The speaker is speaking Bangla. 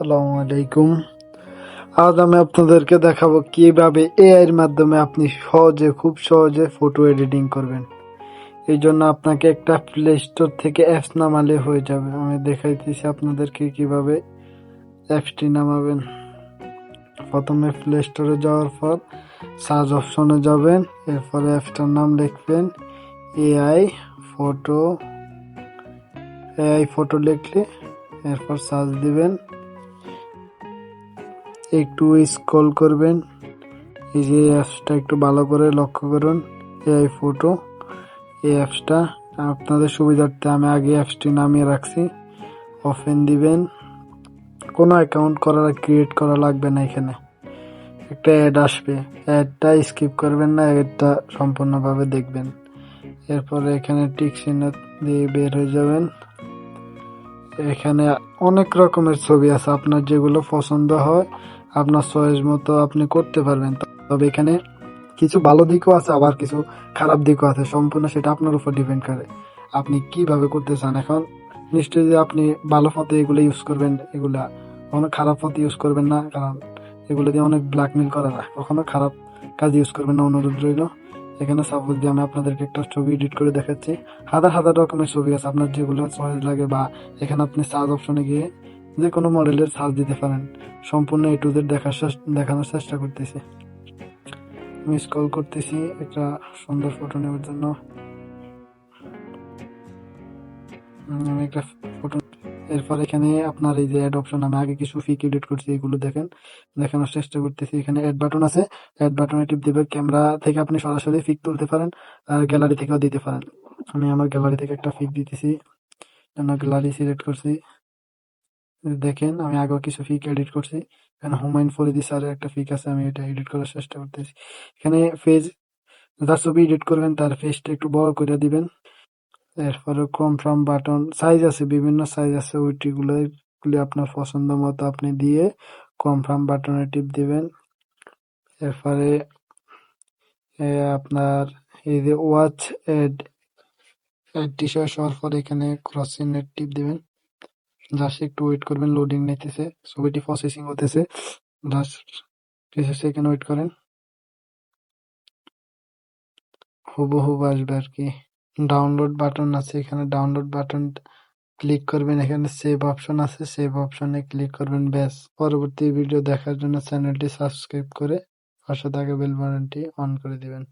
আসসালামু আলাইকুম। আজ আমি আপনাদেরকে দেখাবো কীভাবে এআই এর মাধ্যমে আপনি সহজে, খুব সহজে ফটো এডিটিং করবেন। এই জন্য আপনাকে একটা প্লে স্টোর থেকে অ্যাপস নামালে হয়ে যাবে। আমি দেখাইতেছি আপনাদেরকে কীভাবে অ্যাপসটি নামাবেন। প্রথমে প্লে স্টোরে যাওয়ার পর সার্চ অপশনে যাবেন। এরপরে অ্যাপসটার নাম লিখবেন এআই ফটো এআই ফটো লিখলে এরপর সার্চ দিবেন। একটু স্ক্রল করবেন। এই যে অ্যাপসটা একটু ভালো করে লক্ষ্য করুন। এআই ফটো এই অ্যাপসটা আপনাদের সুবিধার্থে আমি আগে অ্যাপসটি নামিয়ে রাখছি। ওপেন দিবেন। কোনো অ্যাকাউন্ট করার ক্রিয়েট করা লাগবে না এখানে। একটা অ্যাড আসবে। অ্যাডটা স্কিপ করবেন না অ্যাডটা সম্পূর্ণভাবে দেখবেন। এরপরে এখানে টিক চিহ্ন দিয়ে বের হয়ে যাবেন। এখানে অনেক রকমের ছবি আছে। আপনার যেগুলো পছন্দ হয় আপনার চয়েস মতো আপনি করতে পারবেন। তবে এখানে কিছু ভালো দিকও আছে, আবার কিছু খারাপ দিকও আছে। সম্পূর্ণ সেটা আপনার উপর ডিপেন্ড করে। আপনি কীভাবে করতে চান এখন? নিশ্চয়ই যে আপনি ভালো পথে এগুলো ইউজ করবেন, এগুলা কখনো খারাপ পথে ইউজ করবেন না, কারণ এগুলো দিয়ে অনেক ব্ল্যাকমেল করা যায়। কখনো খারাপ কাজ ইউজ করবেন না, অনুরোধ রইল। এখানে সাপোজ দিয়ে আমি আপনাদেরকে একটা ছবি এডিট করে দেখাচ্ছি। হাজার হাজার রকমের ছবি আছে। আপনার যেগুলো চয়েস লাগে বা এখানে আপনি সার্চ অপশনে গিয়ে যে কোনো মডেলের সার্চ দিতে পারেন। সম্পূর্ণ এ টু জেড দেখার দেখানোর চেষ্টা করতেছি। আমি স্ক্রল করতেছি একটা সুন্দর ফটো নেওয়ার জন্য। একটা ফটো এরপর এখানে আপনার এই যে অ্যাড অপশন আমি আগে কিছু ফিক এডিট করছি, এগুলো দেখেন। দেখানোর চেষ্টা করতেছি। এখানে অ্যাড বাটন আছে। অ্যাড বাটনে টিপ দিবে ক্যামেরা থেকে আপনি সরাসরি ফিক তুলতে পারেন আর গ্যালারি থেকেও দিতে পারেন। আমি আমার গ্যালারি থেকে একটা ফিক দিতেছি। গ্যালারি সিলেক্ট করছি। দেখেন, আমি আগেও কিছু ফিক এডিট করছি। এখানে হুমায়ুন ফরিদি স্যারের একটা ফিক আছে, আমি এটা এডিট করার চেষ্টা করতেছি। এখানে পেজ যার ছবি এডিট করবেন, তার ফেসটা একটু বড় করে দিবেন। এরপরে কনফার্ম বাটন সাইজ আছে, বিভিন্ন সাইজ আছে ওইটিগুলো গুলি আপনার পছন্দ মতো আপনি দিয়ে কনফার্ম বাটনে টিপ দিবেন। এরপরে আপনার এই যে ওয়াচ এড এডটি শেষ হওয়ার পরে এখানে ক্রস চিহ্নের টিপ দিবেন। জাস্ট একটু ওয়েট করবেন লোডিং নিতেছে, ছবিটি প্রসেসিং হতেছে। জাস্ট কিছু সেকেন্ড ওয়েট করেন। হুবহু আসবে আর কি। ডাউনলোড বাটন আছে এখানে ডাউনলোড বাটন ক্লিক করবেন, এখানে সেভ অপশন আছে সেভ অপশনে ক্লিক করবেন, ব্যাস। পরবর্তী ভিডিও দেখার জন্য চ্যানেলটি সাবস্ক্রাইব করে পাশে থাকা বেল বাটনটি অন করে দিবেন।